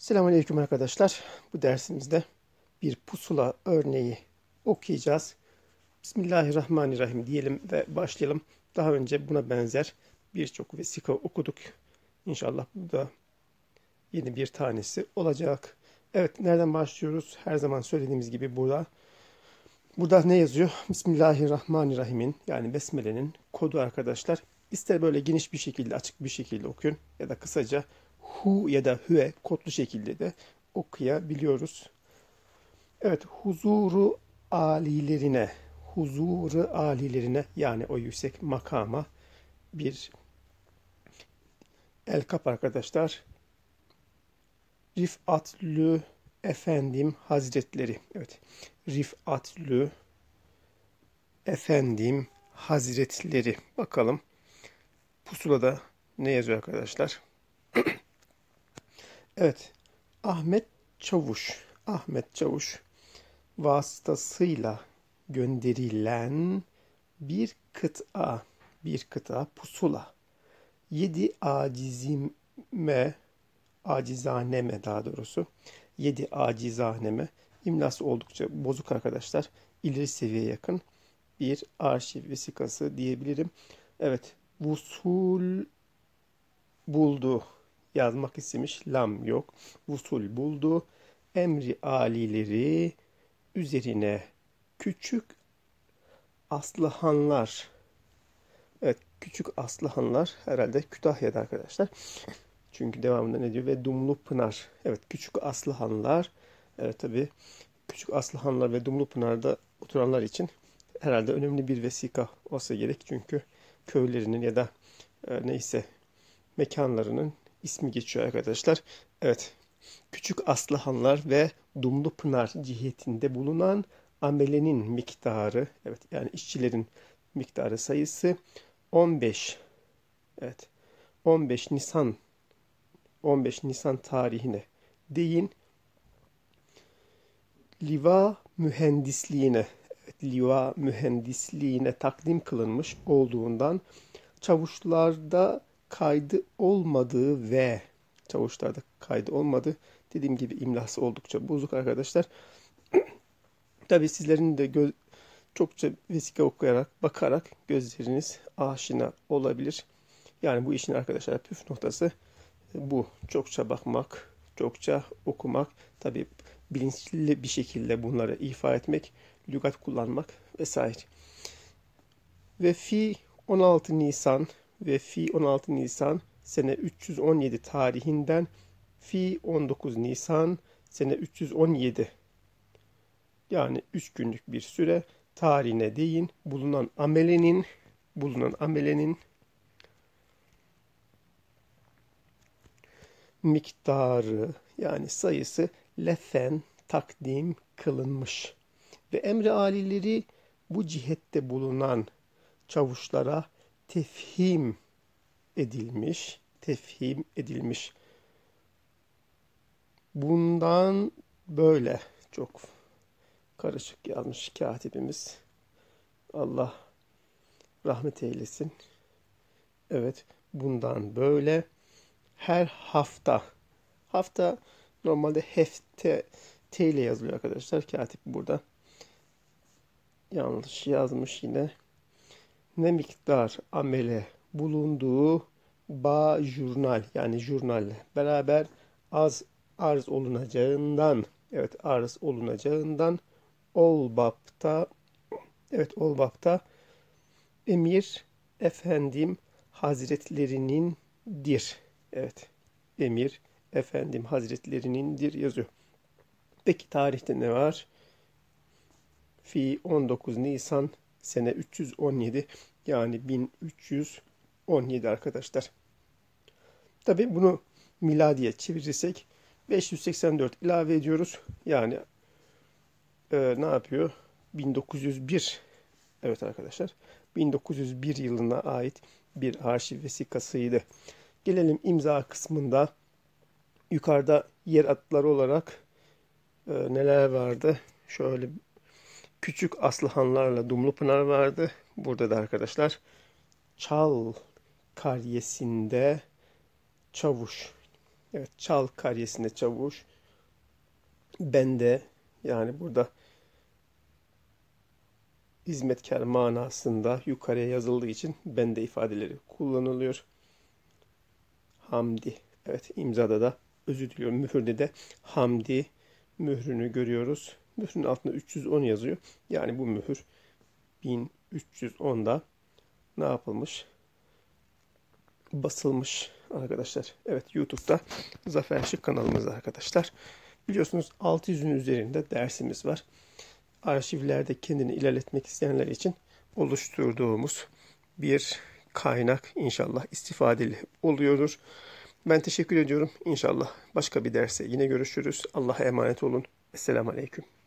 Selamünaleyküm arkadaşlar. Bu dersimizde bir pusula örneği okuyacağız. Bismillahirrahmanirrahim diyelim ve başlayalım. Daha önce buna benzer birçok vesika okuduk. İnşallah bu da yeni bir tanesi olacak. Evet nereden başlıyoruz? Her zaman söylediğimiz gibi burada burada ne yazıyor? Bismillahirrahmanirrahim'in yani Besmele'nin kodu arkadaşlar. İster böyle geniş bir şekilde açık bir şekilde okuyun ya da kısaca hu ya da hüe kodlu şekilde de okuyabiliyoruz. Evet, huzuru alilerine, huzuru alilerine yani o yüksek makama bir el kap arkadaşlar. Rifatlü Efendim Hazretleri. Evet. Rifatlü Efendim Hazretleri. Bakalım pusulada ne yazıyor arkadaşlar? Evet, Ahmet Çavuş, Ahmet Çavuş vasıtasıyla gönderilen bir kıta, bir kıta pusula. Yedi acizime, acizaneme daha doğrusu, yedi acizaneme, imlası oldukça bozuk arkadaşlar, ileri seviyeye yakın bir arşiv vesikası diyebilirim. Evet, vusul buldu yazmak istemiş. Lam yok. Usul buldu. Emri alileri üzerine küçük aslıhanlar evet küçük aslıhanlar herhalde Kütahya'da arkadaşlar. Çünkü devamında ne diyor? Ve Dumlu Pınar. Evet küçük aslıhanlar. Evet tabi küçük aslıhanlar ve Dumlu Pınar'da oturanlar için herhalde önemli bir vesika olsa gerek. Çünkü köylerinin ya da e, neyse mekanlarının ismi geçiyor arkadaşlar. Evet. Küçük Aslıhanlar ve Dumlu Pınar cihetinde bulunan amelenin miktarı, evet yani işçilerin miktarı sayısı 15. Evet. 15 Nisan 15 Nisan tarihine değin. Liva mühendisliğine, liva mühendisliğine takdim kılınmış olduğundan çavuşlarda kaydı olmadığı ve çavuşlarda kaydı olmadı. Dediğim gibi imlası oldukça bozuk arkadaşlar. Tabi sizlerin de göz, çokça vesika okuyarak, bakarak gözleriniz aşina olabilir. Yani bu işin arkadaşlar püf noktası bu. Çokça bakmak, çokça okumak. Tabi bilinçli bir şekilde bunları ifa etmek, lügat kullanmak vesaire. Ve fi 16 Nisan ve fi 16 Nisan sene 317 tarihinden fi 19 Nisan sene 317 yani 3 günlük bir süre tarihine değin bulunan amelenin bulunan amelenin miktarı yani sayısı lefen takdim kılınmış. Ve emri alileri bu cihette bulunan çavuşlara tefhim edilmiş, tefhim edilmiş. Bundan böyle çok karışık yazmış katibimiz. Allah rahmet eylesin. Evet, bundan böyle her hafta hafta normalde hefte T ile yazılıyor arkadaşlar. Katip burada yanlış yazmış yine ne miktar amele bulunduğu ba jurnal yani jurnalle beraber az arz olunacağından evet arz olunacağından Olbap'ta evet Olbap'ta Emir Efendim Hazretlerinin dir. Evet. Emir Efendim Hazretlerinin dir yazıyor. Peki tarihte ne var? Fi 19 Nisan sene 317 yani 1317 arkadaşlar. Tabi bunu miladiye çevirirsek 584 ilave ediyoruz. Yani e, ne yapıyor? 1901 evet arkadaşlar 1901 yılına ait bir arşiv vesikasıydı. Gelelim imza kısmında yukarıda yer adları olarak e, neler vardı? Şöyle küçük Aslıhanlarla Dumlupınar vardı. Burada da arkadaşlar Çal karyesinde çavuş Evet çal karyesinde çavuş. Bende yani burada hizmetkar manasında yukarıya yazıldığı için bende ifadeleri kullanılıyor. Hamdi. Evet imzada da özür diliyorum. Mühürde de Hamdi mührünü görüyoruz. Mührün altında 310 yazıyor. Yani bu mühür 1310'da ne yapılmış? Basılmış arkadaşlar. Evet YouTube'da Zafer Şık kanalımızda arkadaşlar. Biliyorsunuz 600'ün üzerinde dersimiz var. Arşivlerde kendini ilerletmek isteyenler için oluşturduğumuz bir kaynak inşallah istifadeli oluyordur. Ben teşekkür ediyorum. İnşallah başka bir derse yine görüşürüz. Allah'a emanet olun. Esselamu Aleyküm.